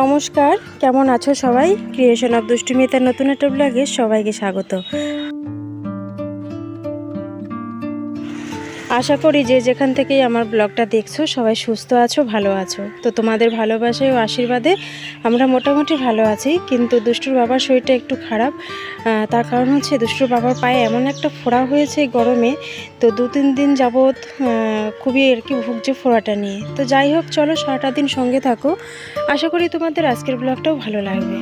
নমস্কার কেমন আছো সবাই? ক্রিয়েশন অফ দুষ্টুমিতার নতুন একটা ব্লগে সবাইকে স্বাগত। আশা করি যে যেখান থেকেই আমার ব্লগটা দেখছ, সবাই সুস্থ আছো, ভালো আছো। তো তোমাদের ভালোবাসায় ও আশীর্বাদে আমরা মোটামুটি ভালো আছি, কিন্তু দুষ্টুর বাবার শরীরটা একটু খারাপ। তার কারণ হচ্ছে দুষ্টুর বাবার পায়ে এমন একটা ফোড়া হয়েছে গরমে, তো দু তিন দিন যাবৎ খুবই আর কি ভুগছে ফোড়াটা নিয়ে। তো যাই হোক, চলো সারাটা দিন সঙ্গে থাকো। আশা করি তোমাদের আজকের ব্লগটাও ভালো লাগবে।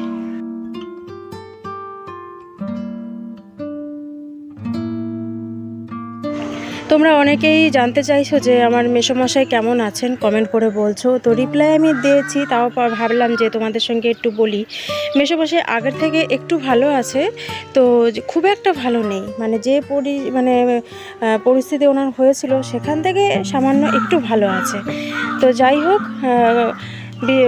তোমরা অনেকেই জানতে চাইছো যে আমার মেসোমশাই কেমন আছেন? কমেন্ট করে বলছো। তো রিপ্লাই আমি দিয়েছি, তাও ভাবলাম যে তোমাদের সঙ্গে একটু বলি। মেসোমশাই আগের থেকে একটু ভালো আছে, তো খুব একটা ভালো নেই। মানে যে পরি মানে পরিস্থিতি ওনার হয়েছিল, সেখান থেকে সামান্য একটু ভালো আছে। তো যাই হোক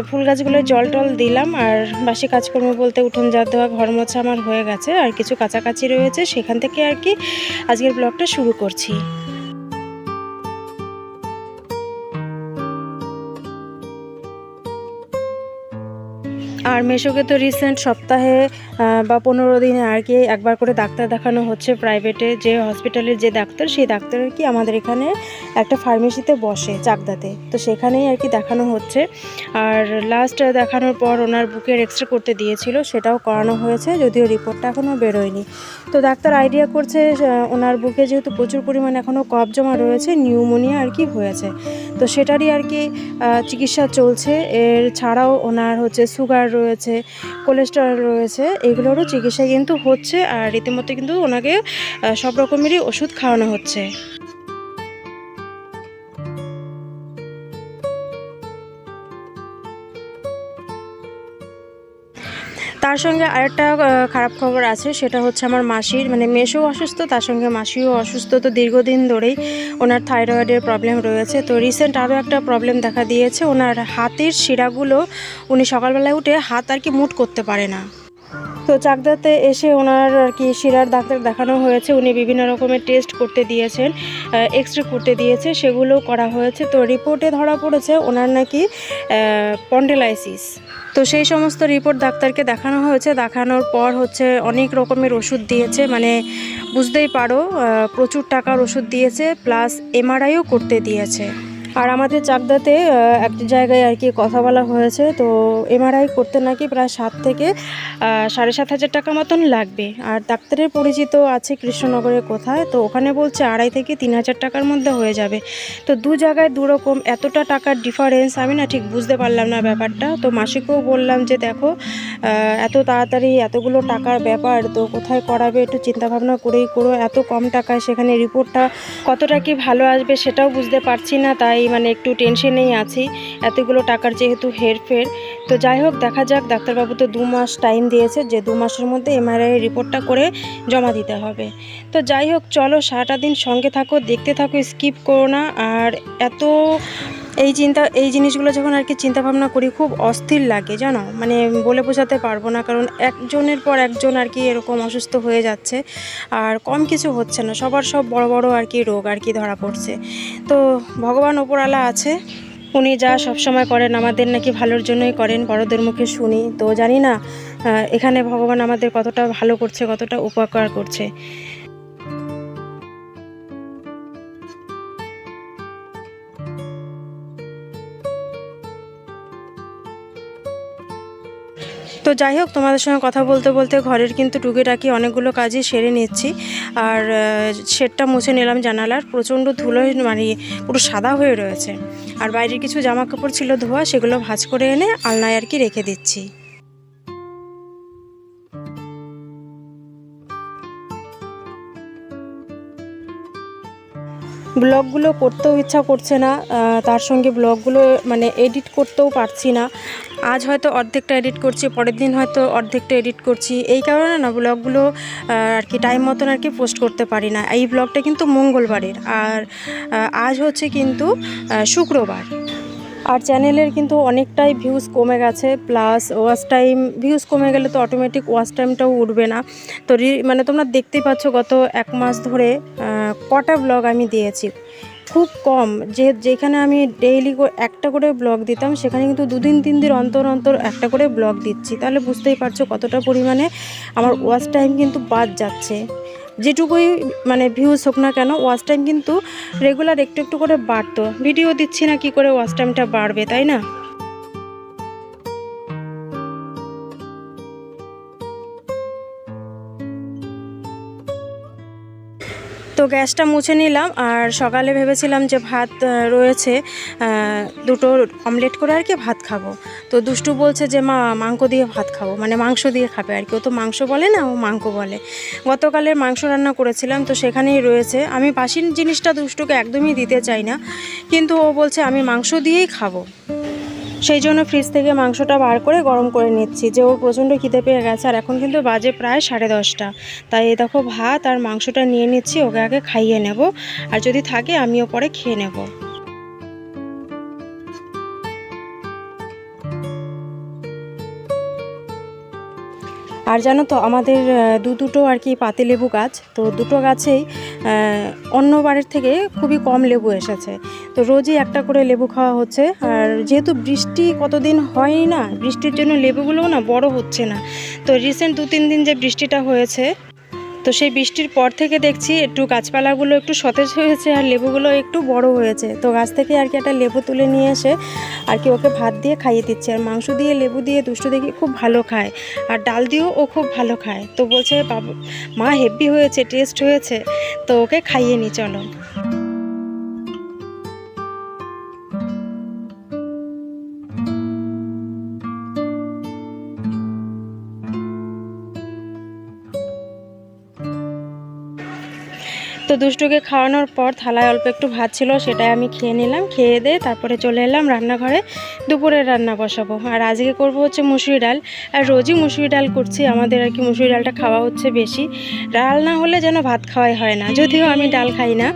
ফুল গাছগুলো জল টল দিলাম, আর বাসি কাজকর্ম বলতে উঠোন যা দেওয়া, ঘর মোছা আমার হয়ে গেছে, আর কিছু কাছাকাছি রয়েছে, সেখান থেকে আর কি আজকের ব্লগটা শুরু করছি। আর মেশোকে তো রিসেন্ট সপ্তাহে বা পনেরো দিনে আর কি একবার করে ডাক্তার দেখানো হচ্ছে প্রাইভেটে যে হসপিটালের যে ডাক্তার, সেই ডাক্তার আর কি আমাদের এখানে একটা ফার্মেসিতে বসে চাকদাতে। তো সেখানেই আর কি দেখানো হচ্ছে। আর লাস্ট দেখানোর পর ওনার বুকের এক্সরে করতে দিয়েছিল, সেটাও করানো হয়েছে, যদিও রিপোর্টটা এখনও বেরোয়নি। তো ডাক্তার আইডিয়া করছে ওনার বুকে যেহেতু প্রচুর পরিমাণে এখনও কফ জমা রয়েছে নিউমোনিয়া আর কি হয়েছে। তো সেটারই আর কি চিকিৎসা চলছে। এর ছাড়াও ওনার হচ্ছে সুগার রয়েছে কোলেস্টেরল রয়েছে, এগুলোরও চিকিৎসা কিন্তু হচ্ছে আর রীতিমতো কিন্তু ওনাকে সব রকমেরই ওষুধ খাওয়ানো হচ্ছে। তার সঙ্গে আরেকটা খারাপ খবর আছে, সেটা হচ্ছে আমার মাসির মানে মেসও অসুস্থ, তার সঙ্গে মাসিও অসুস্থ। তো দীর্ঘদিন ধরেই ওনার থাইরয়েডের প্রবলেম রয়েছে। তো রিসেন্ট আরও একটা প্রবলেম দেখা দিয়েছে। ওনার হাতের শিরাগুলো উনি সকালবেলায় উঠে হাত আর কি মুট করতে পারে না। তো চাকদাতে এসে ওনার আর কি শিরার ডাক্তার দেখানো হয়েছে। উনি বিভিন্ন রকমের টেস্ট করতে দিয়েছেন এক্স রে করতে দিয়েছে, সেগুলো করা হয়েছে। তো রিপোর্টে ধরা পড়েছে ওনার নাকি পন্ডেলাইসিস তো সেই সমস্ত রিপোর্ট ডাক্তারকে দেখানো হয়েছে। দেখানোর পর হচ্ছে অনেক রকমের ওষুধ দিয়েছে। মানে বুঝতেই পারো প্রচুর টাকার ওষুধ দিয়েছে প্লাস এমআরআইও করতে দিয়েছে। আর আমাদের চাকদাতে একটা জায়গায় আর কি কথা বলা হয়েছে, তো এমআরআই করতে নাকি প্রায় সাত থেকে সাড়ে সাত হাজার টাকা মতন লাগবে। আর ডাক্তারের পরিচিত আছে কৃষ্ণনগরে কোথায়, তো ওখানে বলছে আড়াই থেকে তিন হাজার টাকার মধ্যে হয়ে যাবে। তো দু জায়গায় দু রকম, এতটা টাকার ডিফারেন্স আমি না ঠিক বুঝতে পারলাম না ব্যাপারটা। তো মাসিকেও বললাম যে দেখো এত তাড়াতাড়ি এতগুলো টাকার ব্যাপার, তো কোথায় করাবে একটু চিন্তাভাবনা করেই করো। এত কম টাকায় সেখানে রিপোর্টটা কতটা কি ভালো আসবে সেটাও বুঝতে পারছি না, তাই মানে একটু টেনশনেই আছি। এতগুলো টাকার যেহেতু হেরফের, তো যাই হোক, দেখা যাক, ডাক্তারবাবু তো দু মাস টাইম দিয়েছে, যে দু মাসের মধ্যে এমআরআই রিপোর্টটা করে জমা দিতে হবে। তো যাই হোক, চলো সারাটা দিন সঙ্গে থাকো, দেখতে থাকো স্কিপ করো না। আর এত এই চিন্তা, এই জিনিসগুলো যখন আর কি চিন্তা ভাবনা করি, খুব অস্থির লাগে, জানো? মানে বলে বোঝাতে পারব না, কারণ একজনের পর একজন আর কি এরকম অসুস্থ হয়ে যাচ্ছে, আর কম কিছু হচ্ছে না, সবার সব বড় বড় আর কি রোগ আর কি ধরা পড়ছে। তো ভগবান ওপরালা আছে, উনি যা সবসময় করেন, আমাদের নাকি ভালোর জন্যই করেন, বড়দের মুখে শুনি। তো জানি না এখানে ভগবান আমাদের কতটা ভালো করছে, কতটা উপকার করছে। যাই হোক, তোমাদের সঙ্গে কথা বলতে বলতে ঘরের কিন্তু টুকিটাকি অনেকগুলো কাজই সেরে নিচ্ছি। আর শেডটা মুছে নিলাম জানালার। প্রচণ্ড ধুলো মানে পুরো সাদা হয়ে রয়েছে। আর বাইরের কিছু জামা কাপড় ছিল ধোয়া, সেগুলো ভাঁজ করে এনে আলনায় আর কি রেখে দিচ্ছি। ব্লগগুলো করতেও ইচ্ছা করছে না তার সঙ্গে ব্লগগুলো মানে এডিট করতেও পারছি না। আজ হয়তো অর্ধেকটা এডিট করছি, পরের দিন হয়তো অর্ধেকটা এডিট করছি। এই কারণে না ব্লগগুলো আর কি টাইম মতন আর কি পোস্ট করতে পারি না। এই ব্লগটা কিন্তু মঙ্গলবারের। আর আজ হচ্ছে কিন্তু শুক্রবার। আর চ্যানেলের কিন্তু অনেকটাই ভিউজ কমে গেছে প্লাস ওয়াচ টাইম ভিউজ কমে গেলে তো অটোমেটিক ওয়াচ টাইমটাও উঠবে না। তো মানে তোমরা দেখতেই পাচ্ছ গত এক মাস ধরে কটা ব্লগ আমি দিয়েছি। খুব কম। যে যেখানে আমি ডেইলি একটা করে ব্লগ দিতাম, সেখানে কিন্তু দুদিন, তিন দিন অন্তর অন্তর একটা করে ব্লগ দিচ্ছি। তাহলে বুঝতেই পারছ কতটা পরিমাণে আমার ওয়াচ টাইম কিন্তু বাদ যাচ্ছে। যেটুকুই মানে ভিউজ হোক না কেন ওয়াচ টাইম কিন্তু রেগুলার একটু একটু করে বাড়তো। ভিডিও দিচ্ছি না, কি করে ওয়াচ টাইমটা বাড়বে, তাই না? গ্যাসটা মুছে নিলাম আর সকালে ভেবেছিলাম যে ভাত রয়েছে দুটো অমলেট করে আর কি ভাত খাব। তো দুষ্টু বলছে যে, মা, মাংস দিয়ে ভাত খাব। মানে মাংস দিয়ে খাবে আর কি। ও তো মাংস বলে না, ও মাংস বলে। গতকালের মাংস রান্না করেছিলাম, তো সেখানেই রয়েছে। আমি বাসির জিনিসটা দুষ্টুকে একদমই দিতে চাই না, কিন্তু ও বলছে, আমি মাংস দিয়েই খাব। সেই জন্য ফ্রিজ থেকে মাংসটা বার করে গরম করে নিচ্ছি। যে ওর প্রচণ্ড খিদে পেয়ে গেছে, আর এখন কিন্তু বাজে প্রায় সাড়ে দশটা। তাই দেখো ভাত আর মাংসটা নিয়ে নিচ্ছি, ওকে আগে খাইয়ে নেব। আর যদি থাকে আমিও পরে খেয়ে নেব। আর জানো তো, আমাদের দু দুটো আর কি পাতিলেবু গাছ, তো দুটো গাছেই অন্যবারের থেকে খুবই কম লেবু এসেছে। তো রোজই একটা করে লেবু খাওয়া হচ্ছে, আর যেহেতু বৃষ্টি কতদিন হয়নি না, বৃষ্টির জন্য লেবুগুলোও না বড় হচ্ছে না। তো রিসেন্ট দু তিন দিন যে বৃষ্টিটা হয়েছে তো সেই বৃষ্টির পর থেকে দেখছি একটু গাছপালাগুলো একটু সতেজ হয়েছে আর লেবুগুলো একটু বড় হয়েছে। তো গাছ থেকে আর কি একটা লেবু তুলে নিয়ে এসে আর কি ওকে ভাত দিয়ে খাইয়ে দিচ্ছে। আর মাংস দিয়ে লেবু দিয়ে দুষ্টু দেখি খুব ভালো খায় আর ডাল দিয়েও ও খুব ভালো খায়। তো বলছে, বাবু, মা হেভি হয়েছে, টেস্ট হয়েছে, তো ওকে খাইয়ে নি, চলো। তো দুষ্টুকে খাওয়ানোর পর থালায় অল্প একটু ভাত ছিল, সেটাই আমি খেয়ে নিলাম, খেয়ে দিয়ে তারপরে চলে এলাম রান্নাঘরে দুপুরের রান্না বসাবো। আর আজকে করব হচ্ছে মুসুরি ডাল। আর রোজই মুসুরি ডাল করছি, আমাদের আর কি মুসুরি ডালটা খাওয়া হচ্ছে বেশি। ডাল না হলে যেন ভাত খাওয়াই হয় না, যদিও আমি ডাল খাই না।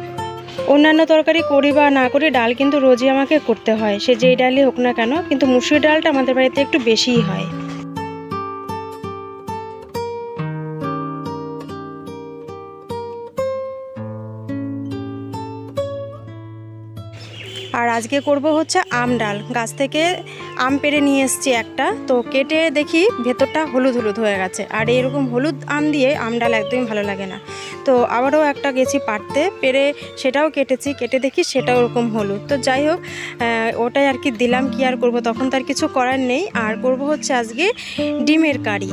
অন্যান্য তরকারি করি বা না করি, ডাল কিন্তু রোজই আমাকে করতে হয়। সে যেই ডালই হোক না কেন, কিন্তু মুসুরি ডালটা আমাদের বাড়িতে একটু বেশিই হয়। আর আজকে করব হচ্ছে আম ডাল। গাছ থেকে আম পেড়ে নিয়ে এসেছি একটা। তো কেটে দেখি ভেতরটা হলুদ হলুদ হয়ে গেছে। আর এরকম হলুদ আম দিয়ে আম ডাল একদমই ভালো লাগে না। তো আবারও একটা গেছি পাড়তে পেরে সেটাও কেটেছি। কেটে দেখি সেটাও ওরকম হলুদ। তো যাই হোক ওটাই আর কি দিলাম, কি আর করব? তখন তার কিছু করার নেই। আর করব হচ্ছে আজকে ডিমের কারি।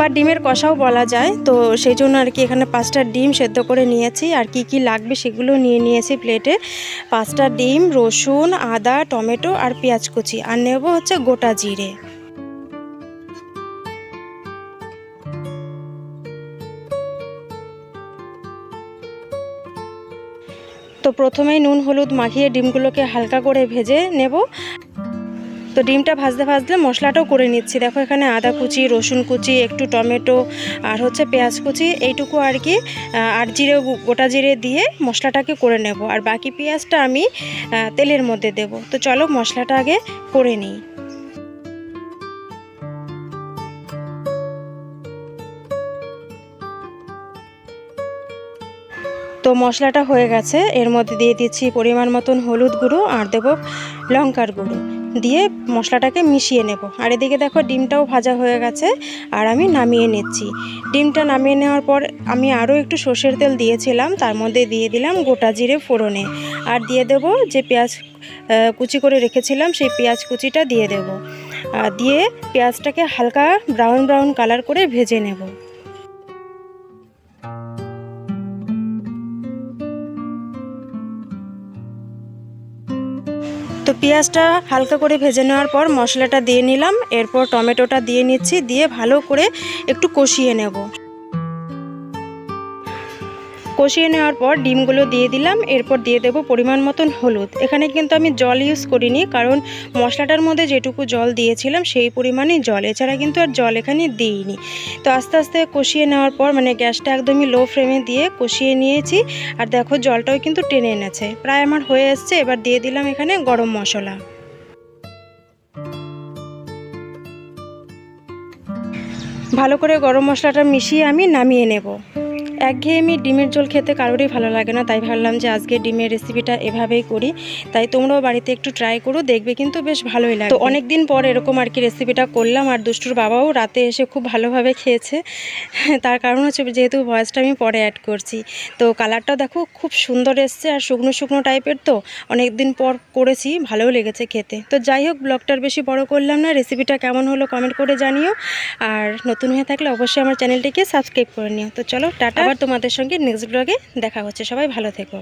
বা ডিমের কষাও বলা যায়। তো সেই জন্য আর কি এখানে পাঁচটা ডিম সেদ্ধ করে নিয়েছি। আর কি কি লাগবে সেগুলো নিয়ে নিয়েছি প্লেটে। পাঁচটা ডিম, রসুন, আদা, টমেটো আর পেঁয়াজ কুচি। আর নেব হচ্ছে গোটা জিরে। তো প্রথমেই নুন, হলুদ মাখিয়ে ডিমগুলোকে হালকা করে ভেজে নেব। তো ডিমটা ভাজতে ভাজতে মশলাটাও করে নিচ্ছি। দেখো এখানে আদা কুচি, রসুন কুচি, একটু টমেটো আর হচ্ছে পেঁয়াজ কুচি, এইটুকু আর কি আর জিরে, গোটা জিরে দিয়ে মশলাটাকে করে নেব। আর বাকি পেঁয়াজটা আমি তেলের মধ্যে দেব। তো চলো মশলাটা আগে করে নিই। তো মশলাটা হয়ে গেছে। এর মধ্যে দিয়ে দিচ্ছি পরিমাণ মতন হলুদ গুঁড়ো আর দেবো লঙ্কার গুঁড়ো। দিয়ে মশলাটাকে মিশিয়ে নেব। আর এদিকে দেখো ডিমটাও ভাজা হয়ে গেছে আর আমি নামিয়ে নিচ্ছি। ডিমটা নামিয়ে নেওয়ার পর আমি আরও একটু সর্ষের তেল দিয়েছিলাম, তার মধ্যে দিয়ে দিলাম গোটা জিরে ফোড়নে। আর দিয়ে দেব যে পেঁয়াজ কুচি করে রেখেছিলাম, সেই পেঁয়াজ কুচিটা দিয়ে দেব। আর দিয়ে পেঁয়াজটাকে হালকা ব্রাউন ব্রাউন কালার করে ভেজে নেব। তো পেঁয়াজটা হালকা করে ভেজে নেওয়ার পর মশলাটা দিয়ে নিলাম। এরপর টমেটোটা দিয়ে নিচ্ছি, দিয়ে ভালো করে একটু কষিয়ে নেব। কষিয়ে নেওয়ার পর ডিমগুলো দিয়ে দিলাম, এরপর দিয়ে দেব পরিমাণ মতন হলুদ। এখানে কিন্তু আমি জল ইউজ করিনি, কারণ মশলাটার মধ্যে যেটুকু জল দিয়েছিলাম সেই পরিমাণে জল। এছাড়া কিন্তু আর জল এখানে দিইনি। তো আস্তে আস্তে কষিয়ে নেওয়ার পর মানে গ্যাসটা একদমই লো ফ্লেমে দিয়ে কষিয়ে নিয়েছি। আর দেখো জলটাও কিন্তু টেনে এনেছে। প্রায় আমার হয়ে এসছে, এবার দিয়ে দিলাম এখানে গরম মশলা। ভালো করে গরম মশলাটা মিশিয়ে আমি নামিয়ে নেব। একঘেয়েমি ডিমের ঝোল খেতে কারোরই ভালো লাগে না, তাই ভাবলাম যে আজকে ডিমের রেসিপিটা এভাবেই করি। তাই তোমরাও বাড়িতে একটু ট্রাই করো, দেখবে কিন্তু বেশ ভালোই লাগে। তো অনেক দিন পর এরকম আর কি রেসিপিটা করলাম, আর দুষ্টুর বাবাও রাতে এসে খুব ভালোভাবে খেয়েছে। তার কারণ হচ্ছে যেহেতু ভয়েসটা আমি পরে অ্যাড করছি। তো কালারটা দেখো খুব সুন্দর এসছে, আর শুকনো শুকনো টাইপের তো অনেক দিন পর করেছি, ভালোও লেগেছে খেতে। তো যাই হোক ব্লগটার বেশি বড় করলাম না রেসিপিটা কেমন হলো কমেন্ট করে জানিও। আর নতুন হয়ে থাকলে অবশ্যই আমার চ্যানেলটিকে সাবস্ক্রাইব করে নিও। তো চলো, টাটা। আবার তোমাদের সঙ্গে নেক্সট ব্লগে দেখা হচ্ছে। সবাই ভালো থেকো।